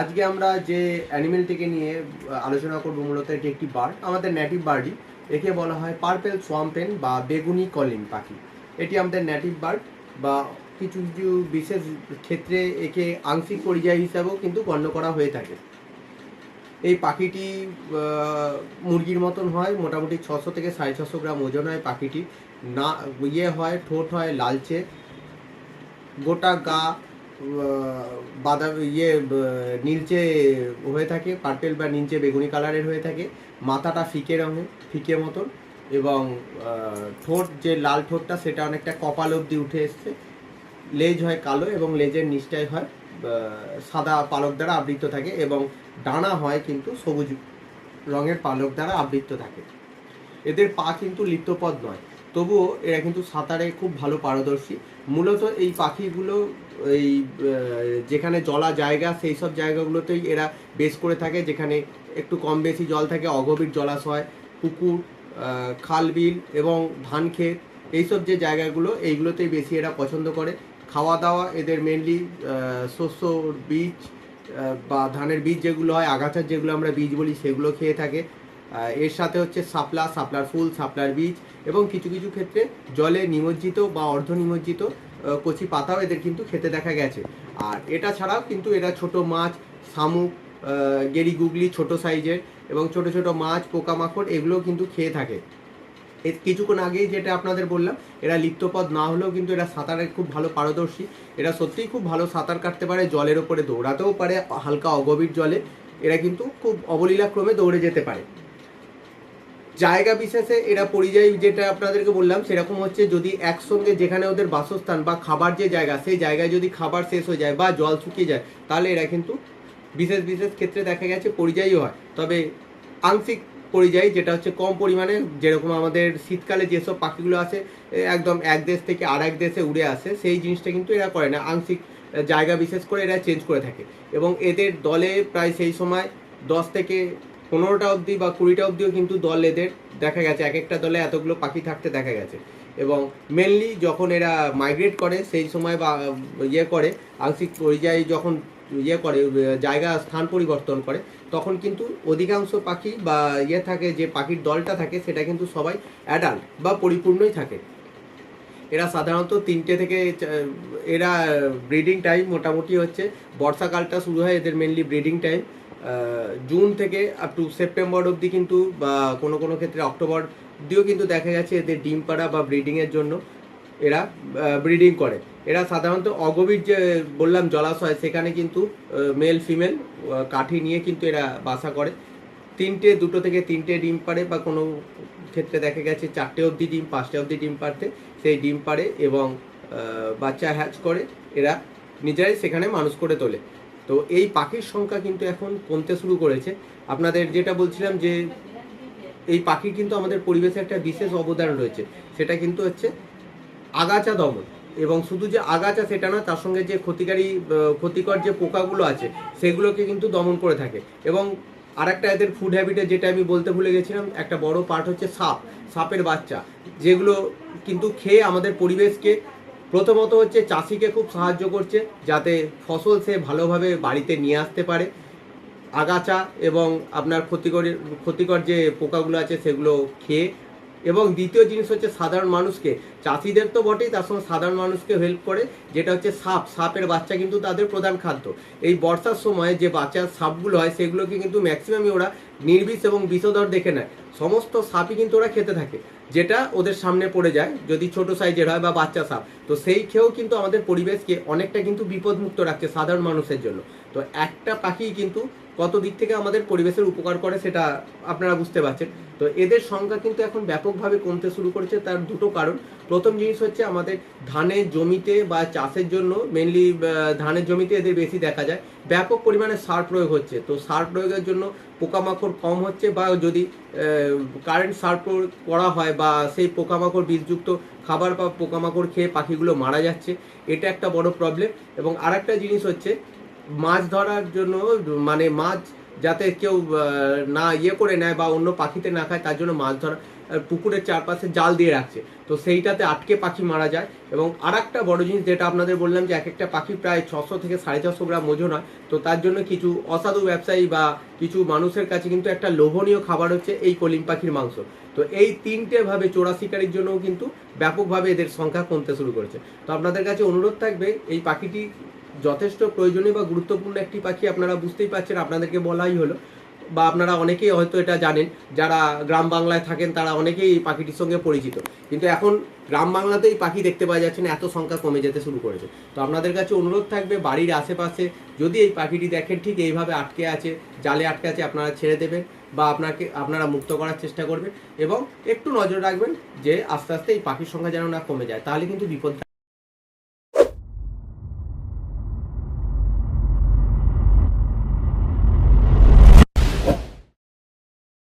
আজকে আমরা যে অ্যানিমেলটিকে নিয়ে আলোচনা করব মূলত এটি একটি বার্ড আমাদের নেটিভ বার্ডই একে বলা হয় পার্পেল সোয়াম্পেন বা বেগুনি কলিং পাখি। এটি আমাদের নেটিভ বার্ড বা কিছু কিছু বিশেষ ক্ষেত্রে একে আংশিক পরিযায়ী হিসাবেও কিন্তু গণ্য করা হয়ে থাকে। এই পাখিটি মুরগির মতন হয়, মোটামুটি ছশো থেকে সাড়ে ছশো গ্রাম ওজন হয় পাখিটি না ইয়ে হয়, ঠোঁট হয়, লালচে, গোটা গা বাদাম ইয়ে নীলচে হয়ে থাকে, পার্পেল বা নীলচে বেগুনি কালারের হয়ে থাকে, মাথাটা ফিকে রঙের ফিকে মতন, এবং ঠোঁট, যে লাল ঠোঁটটা, সেটা অনেকটা কপাল অবধি উঠে এসছে। লেজ হয় কালো এবং লেজের নিচটায় হয় সাদা পালক দ্বারা আবৃত থাকে, এবং ডানা হয় কিন্তু সবুজ রঙের পালক দ্বারা আবৃত থাকে। এদের পা কিন্তু লিপ্তপদ নয়। তবুও এরা কিন্তু সাঁতারে খুব ভালো পারদর্শী। মূলত এই পাখিগুলো, এই যেখানে জলা জায়গা, সেই সব জায়গাগুলোতেই এরা বেশ করে থাকে, যেখানে একটু কম বেশি জল থাকে, অগভীর জলাশয়, পুকুর খাল বিল এবং ধান ক্ষেত এইসব যে জায়গাগুলো, এইগুলোতেই বেশি এরা পছন্দ করে। খাওয়া দাওয়া এদের মেনলি শস্য, বীজ বা ধানের বীজ যেগুলো হয় আগাছার যেগুলো আমরা বীজ বলি, সেগুলো খেয়ে থাকে। এর সাথে হচ্ছে সাপলা, সাপলার ফুল, সাপলার বীজ এবং কিছু কিছু ক্ষেত্রে জলে নিমজ্জিত বা অর্ধ নিমজ্জিত কচি পাতাও এদের কিন্তু খেতে দেখা গেছে। আর এটা ছাড়াও কিন্তু এরা ছোট মাছ, শামুক গেরি গুগলি ছোট সাইজের এবং ছোট ছোট মাছ, পোকামাকড় এগুলোও কিন্তু খেয়ে থাকে। কিছুক্ষণ আগেই যেটা আপনাদের বললাম, এরা লিপ্তপদ না হলেও কিন্তু এরা সাঁতারে খুব ভালো পারদর্শী। এরা সত্যিই খুব ভালো সাঁতার কাটতে পারে, জলের ওপরে দৌড়াতেও পারে, হালকা অগভীর জলে। এরা কিন্তু খুব অবলীলাক্রমে দৌড়ে যেতে পারে। জায়গা বিশেষে এরা পরিযায়ী যেটা আপনাদেরকে বললাম, সেরকম হচ্ছে যদি একসঙ্গে যেখানে ওদের বাসস্থান বা খাবার যে জায়গা, সেই জায়গায় যদি খাবার শেষ হয়ে যায় বা জল শুকিয়ে যায়, তাহলে এরা কিন্তু বিশেষ বিশেষ ক্ষেত্রে দেখা গেছে পরিযায়ী হয়। তবে আংশিক পরিযায়ী, যেটা হচ্ছে কম পরিমাণে, যেরকম আমাদের শীতকালে যেসব পাখিগুলো আসে একদম এক দেশ থেকে আর এক দেশে উড়ে আসে, সেই জিনিসটা কিন্তু এরা করে না। আংশিক জায়গা বিশেষ করে এরা চেঞ্জ করে থাকে। এবং এদের দলে প্রায় সেই সময় দশ থেকে পনেরোটা অবধি বা কুড়িটা অবধিও কিন্তু দল এদের দেখা গেছে। এক একটা দলে এতগুলো পাখি থাকতে দেখা গেছে। এবং মেনলি যখন এরা মাইগ্রেট করে, সেই সময় বা ইয়ে করে, আংশিক পরিযায়ী যখন ইয়ে করে জায়গা, স্থান পরিবর্তন করে, তখন কিন্তু অধিকাংশ পাখি বা ইয়ে থাকে, যে পাখির দলটা থাকে, সেটা কিন্তু সবাই অ্যাডাল্ট বা পরিপূর্ণই থাকে। এরা সাধারণত তিনটে থেকে এরা ব্রিডিং টাইম মোটামুটি হচ্ছে, বর্ষাকালটা শুরু হয় এদের মেনলি ব্রিডিং টাইম জুন থেকে আপ টু সেপ্টেম্বর অবধি কিন্তু, বা কোনো কোনো ক্ষেত্রে অক্টোবর অবধিও কিন্তু দেখা গেছে এদের ডিম পাড়া বা ব্রিডিংয়ের জন্য এরা ব্রিডিং করে। এরা সাধারণত অগভীর যে বললাম জলাশয়, সেখানে কিন্তু মেল ফিমেল কাঠি নিয়ে কিন্তু এরা বাসা করে। তিনটে, দুটো থেকে তিনটে ডিম পাড়ে বা কোনো ক্ষেত্রে দেখা গেছে চারটে অবধি ডিম, পাঁচটা অবধি ডিম পাড়তে, সেই ডিম পাড়ে এবং বাচ্চা হ্যাচ করে, এরা নিজেরাই সেখানে মানুষ করে তোলে। তো এই পাখির সংখ্যা কিন্তু এখন কমতে শুরু করেছে। আপনাদের যেটা বলছিলাম যে, এই পাখির কিন্তু আমাদের পরিবেশে একটা বিশেষ অবদান রয়েছে। সেটা কিন্তু হচ্ছে আগাছা দমন। এবং শুধু যে আগাছা, সেটা না, তার সঙ্গে যে ক্ষতিকারী ক্ষতিকর যে পোকাগুলো আছে, সেগুলোকে কিন্তু দমন করে থাকে। এবং আরেকটা এদের ফুড হ্যাবিটে যেটা আমি বলতে ভুলে গেছিলাম, একটা বড় পার্ট হচ্ছে সাপ, সাপের বাচ্চা। যেগুলো কিন্তু খেয়ে আমাদের পরিবেশকে, প্রথমত হচ্ছে চাষিকে খুব সাহায্য করছে, যাতে ফসল সে ভালোভাবে বাড়িতে নিয়ে আসতে পারে। আগাছা এবং আপনার ক্ষতিকর ক্ষতিকর যে পোকাগুলো আছে সেগুলো খেয়ে এবং দ্বিতীয় জিনিস হচ্ছে সাধারণ মানুষকে। চাষিদের তো বটেই, তার সঙ্গে সাধারণ মানুষকে হেল্প করে, যেটা হচ্ছে সাপ। সাপের বাচ্চা কিন্তু তাদের প্রধান খাদ্য। এই বর্ষার সময় যে বাচ্চা সাপগুলো হয়, সেগুলোকে কিন্তু ম্যাক্সিমামই ওরা নির্বিষ এবং বিষধর দেখে নেয়। সমস্ত সাপই কিন্তু ওরা খেতে থাকে, যেটা ওদের সামনে পড়ে যায়, যদি ছোট সাইজের হয় বা বাচ্চা সাপ। তো সেই খেয়েও কিন্তু আমাদের পরিবেশকে অনেকটা কিন্তু বিপদমুক্ত রাখছে সাধারণ মানুষের জন্য। তো একটা পাখি কিন্তু কত দিক থেকে আমাদের পরিবেশের উপকার করে, সেটা আপনারা বুঝতে পারছেন। তো এদের সংখ্যা কিন্তু এখন ব্যাপকভাবে কমতে শুরু করেছে, তার দুটো কারণ। প্রথম জিনিস হচ্ছে আমাদের ধানের জমিতে বা চাষের জন্য মেনলি ধানের জমিতে এদের বেশি দেখা যায়। ব্যাপক পরিমাণে সার প্রয়োগ হচ্ছে। তো সার প্রয়োগের জন্য পোকামাকড় কম হচ্ছে বা যদি কারেন্ট সার প্রয়োগ করা হয় বা সেই পোকামাকড় বীজযুক্ত খাবার বা পোকামাকড় খেয়ে পাখিগুলো মারা যাচ্ছে, এটা একটা বড় প্রবলেম এবং আরেকটা জিনিস হচ্ছে মাছ ধরার জন্য মানে মাছ যাতে কেউ না ইয়ে করে নেয় বা অন্য পাখিতে না খায়, তার জন্য মাছ ধরা পুকুরের চারপাশে জাল দিয়ে রাখছে। তো সেইটাতে আটকে পাখি মারা যায় এবং আর একটা বড় জিনিস যেটা আপনাদের বললাম যে এক একটা পাখি প্রায় ছশো থেকে সাড়ে ছশো গ্রাম ওজন হয়। তো তার জন্য কিছু অসাধু ব্যবসায়ী বা কিছু মানুষের কাছে কিন্তু একটা লোভনীয় খাবার হচ্ছে এই কলিম পাখির মাংস। তো এই তিনটে ভাবে চোরা শিকারির জন্যও কিন্তু ব্যাপকভাবে এদের সংখ্যা কমতে শুরু করেছে। তো আপনাদের কাছে অনুরোধ থাকবে এই পাখিটি যথেষ্ট প্রয়োজনীয় বা গুরুত্বপূর্ণ একটি পাখি আপনারা বুঝতেই পারছেন, আপনাদেরকে বলাই হলো। বা আপনারা অনেকেই হয়তো এটা জানেন, যারা গ্রাম বাংলায় থাকেন তারা অনেকেই এই পাখিটির সঙ্গে পরিচিত। কিন্তু এখন গ্রাম বাংলাতেই পাখি দেখতে পাওয়া যাচ্ছে না, এত সংখ্যা কমে যেতে শুরু করেছে। তো আপনাদের কাছে অনুরোধ থাকবে, বাড়ির আশেপাশে যদি এই পাখিটি দেখেন, ঠিক এইভাবে আটকে আছে, জালে আটকে আছে, আপনারা ছেড়ে দেবেন বা আপনাকে, আপনারা মুক্ত করার চেষ্টা করবেন এবং একটু নজর রাখবেন যে আস্তে আস্তে এই পাখির সংখ্যা যেন না কমে যায়, তাহলে কিন্তু বিপদ